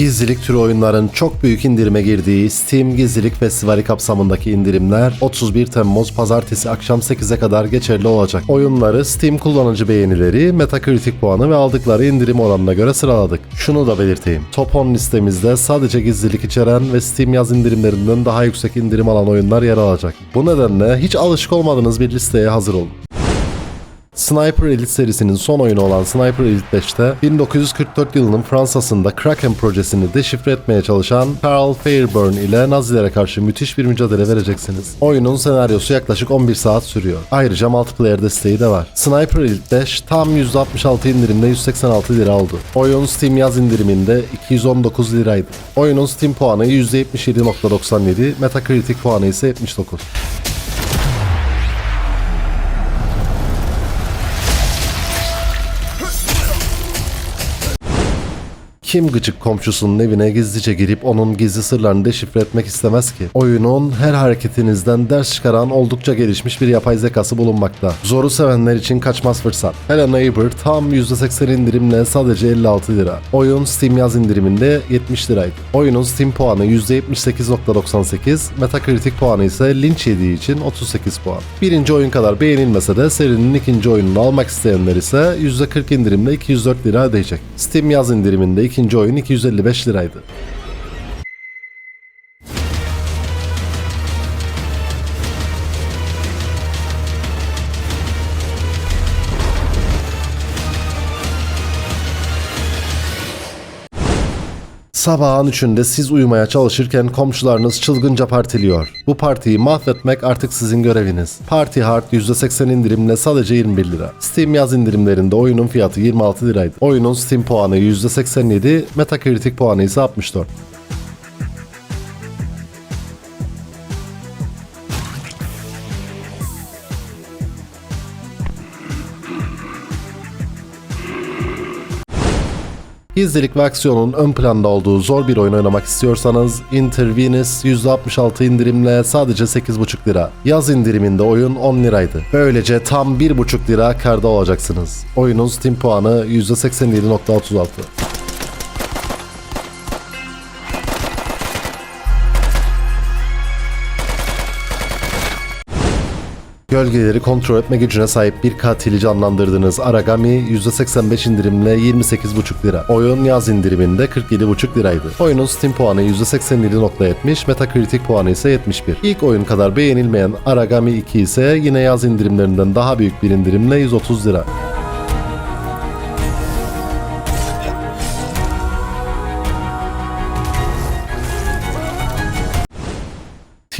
Gizlilik türü oyunların çok büyük indirime girdiği Steam Gizlilik Festivali kapsamındaki indirimler 31 Temmuz pazartesi akşam 8'e kadar geçerli olacak. Oyunları Steam kullanıcı beğenileri, Metacritic puanı ve aldıkları indirim oranına göre sıraladık. Şunu da belirteyim. Top 10 listemizde sadece gizlilik içeren ve Steam yaz indirimlerinden daha yüksek indirim alan oyunlar yer alacak. Bu nedenle hiç alışık olmadığınız bir listeye hazır olun. Sniper Elite serisinin son oyunu olan Sniper Elite 5'te 1944 yılının Fransa'sında Kraken projesini deşifre etmeye çalışan Carl Fairburn ile Nazilere karşı müthiş bir mücadele vereceksiniz. Oyunun senaryosu yaklaşık 11 saat sürüyor. Ayrıca multiplayer desteği de var. Sniper Elite 5 tam %66 indirimle 186 lira oldu. Oyun Steam yaz indiriminde 219 liraydı. Oyunun Steam puanı %77.97, Metacritic puanı ise 79. Kim gıcık komşusunun evine gizlice girip onun gizli sırlarını deşifre etmek istemez ki? Oyunun her hareketinizden ders çıkaran oldukça gelişmiş bir yapay zekası bulunmakta. Zoru sevenler için kaçmaz fırsat. Hello Neighbor tam %80 indirimle sadece 56 lira. Oyun Steam yaz indiriminde 70 liraydı. Oyunun Steam puanı %78.98, Metacritic puanı ise linç yediği için 38 puan. Birinci oyun kadar beğenilmese de serinin ikinci oyununu almak isteyenler ise %40 indirimle 204 lira ödeyecek. Steam yaz indiriminde ikinci oyun 255 liraydı. Sabahın üçünde siz uyumaya çalışırken komşularınız çılgınca partiliyor. Bu partiyi mahvetmek artık sizin göreviniz. Party Hard %80 indirimle sadece 21 lira. Steam yaz indirimlerinde oyunun fiyatı 26 liraydı. Oyunun Steam puanı %87, Metacritic puanı ise 64. Gizlilik ve aksiyonun ön planda olduğu zor bir oyun oynamak istiyorsanız Intervenus %66 indirimle sadece 8,5 lira. Yaz indiriminde oyun 10 liraydı. Böylece tam 1,5 lira karda olacaksınız. Oyunun Steam puanı %87.36. Gölgeleri kontrol etme gücüne sahip bir katili canlandırdığınız Aragami %85 indirimle 28,5 lira. Oyun yaz indiriminde 47,5 liraydı. Oyunun Steam puanı %87.70, Metacritic puanı ise 71. İlk oyun kadar beğenilmeyen Aragami 2 ise yine yaz indirimlerinden daha büyük bir indirimle 130 lira.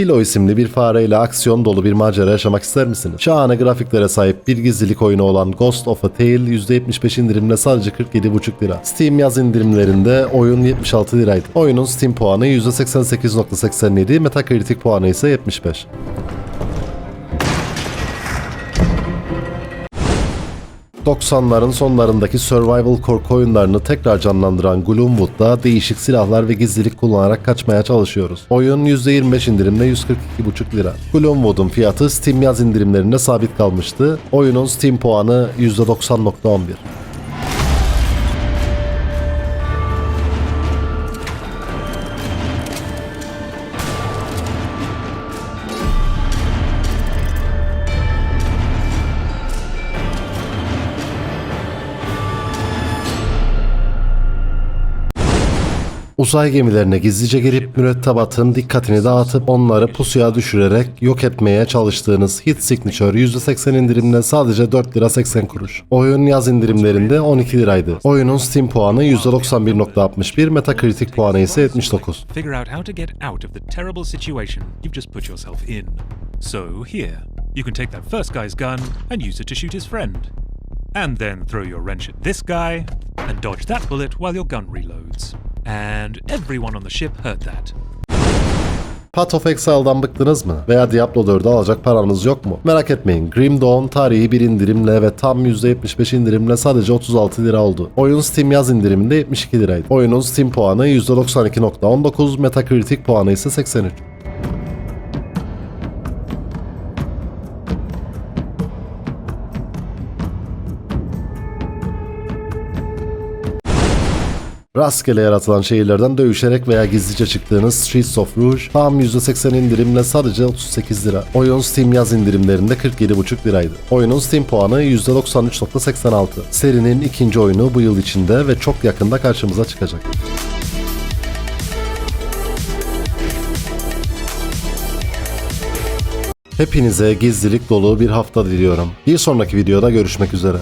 Tilo isimli bir fareyle aksiyon dolu bir macera yaşamak ister misiniz? Şahane grafiklere sahip bir gizlilik oyunu olan Ghost of a Tale %75 indirimle sadece 47,5 lira. Steam yaz indirimlerinde oyun 76 liraydı. Oyunun Steam puanı %88.87, Metacritic puanı ise 75. ...90'ların sonlarındaki survival korku oyunlarını tekrar canlandıran Gloomwood'da değişik silahlar ve gizlilik kullanarak kaçmaya çalışıyoruz. Oyun %25 indirimle 142,5 lira. Gloomwood'un fiyatı Steam yaz indirimlerinde sabit kalmıştı. Oyunun Steam puanı %90.11. Uzay gemilerine gizlice girip mürettebatın dikkatini dağıtıp onları pusuya düşürerek yok etmeye çalıştığınız Hit Signature %80 indirimle sadece 4 lira 80 kuruş. Oyun yaz indirimlerinde 12 liraydı. Oyunun Steam puanı %91.61, Metacritic puanı ise 79. figure out how to get out of the terrible situation you've just put yourself in. So, here, you can take that first guy's gun and use it to shoot his friend. And then throw your wrench at this guy and dodge that bullet while your gun reloads. And everyone on the ship heard that. Path of Exile'dan bıktınız mı? Veya Diablo 4'ü alacak paranız yok mu? Merak etmeyin. Grim Dawn tarihi bir indirimle ve tam %75 indirimle sadece 36 lira oldu. Oyun Steam yaz indiriminde 72 liraydı. Oyunun Steam puanı %92.19, Metacritic puanı ise 83. Rastgele yaratılan şehirlerden dövüşerek veya gizlice çıktığınız Streets of Rouge tam %80 indirimle sadece 38 lira. Oyun Steam yaz indirimlerinde 47,5 liraydı. Oyunun Steam puanı %93.86. Serinin ikinci oyunu bu yıl içinde ve çok yakında karşımıza çıkacak. Hepinize gizlilik dolu bir hafta diliyorum. Bir sonraki videoda görüşmek üzere.